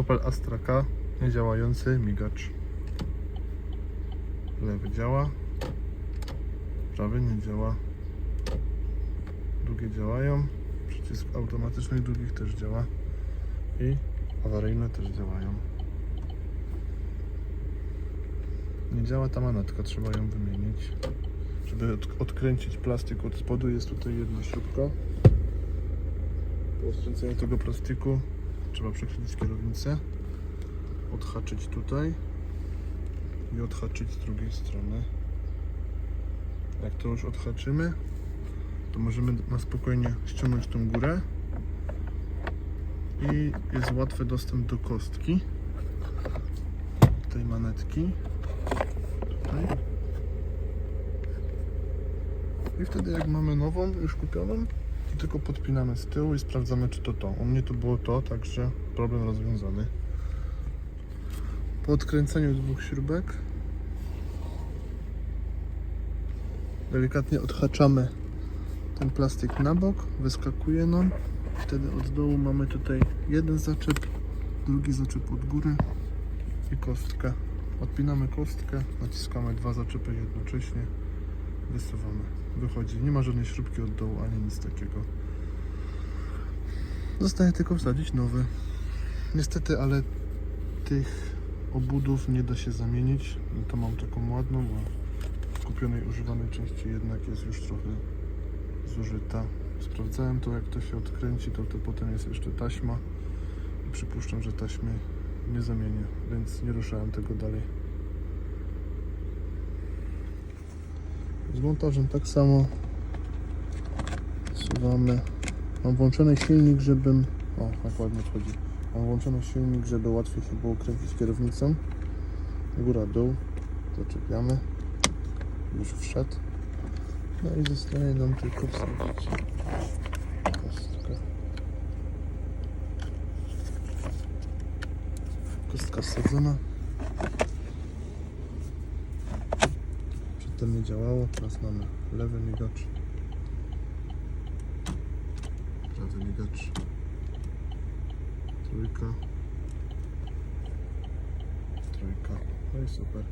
Opel Astra K, niedziałający migacz. Lewy działa, prawy nie działa. Długie działają, przycisk automatycznych długich też działa i awaryjne też działają. Nie działa ta manetka, trzeba ją wymienić. Żeby od, odkręcić plastik od spodu jest tutaj jedna śrubka. Po odkręceniu tego plastiku trzeba przechylić kierownicę, odhaczyć tutaj i odhaczyć z drugiej strony. Jak to już odhaczymy, to możemy na spokojnie ściągnąć tą górę i jest łatwy dostęp do kostki tej manetki. Tutaj. I wtedy jak mamy nową, już kupioną, tylko podpinamy z tyłu i sprawdzamy czy to to. U mnie to było to, także problem rozwiązany. Po odkręceniu dwóch śrubek delikatnie odhaczamy ten plastik na bok, wyskakuje nam. Wtedy od dołu mamy tutaj jeden zaczep, drugi zaczep od góry i kostkę. Odpinamy kostkę, naciskamy dwa zaczepy jednocześnie, wysuwamy. Wychodzi. Nie ma żadnej śrubki od dołu ani nic takiego. Zostaje tylko wsadzić nowy. Niestety, ale tych obudów nie da się zamienić. To mam taką ładną, w kupionej używanej części jednak jest już trochę zużyta. Sprawdzałem to, jak to się odkręci, to, to potem jest jeszcze taśma i przypuszczam, że taśmy nie zamienię, więc nie ruszałem tego dalej. Z montażem tak samo. Wsuwamy. Mam włączony silnik, żebym... O, jak ładnie wchodzi. Mam włączony silnik, żeby łatwiej się było kręcić kierownicą. Góra, dół. Zaczepiamy. Już wszedł. No i zostaje nam tylko wsadzić kostkę. Kostka wsadzona. Przedtem nie działało, teraz mamy lewy migacz. Prawy migacz. Trójka. Trójka. No i super.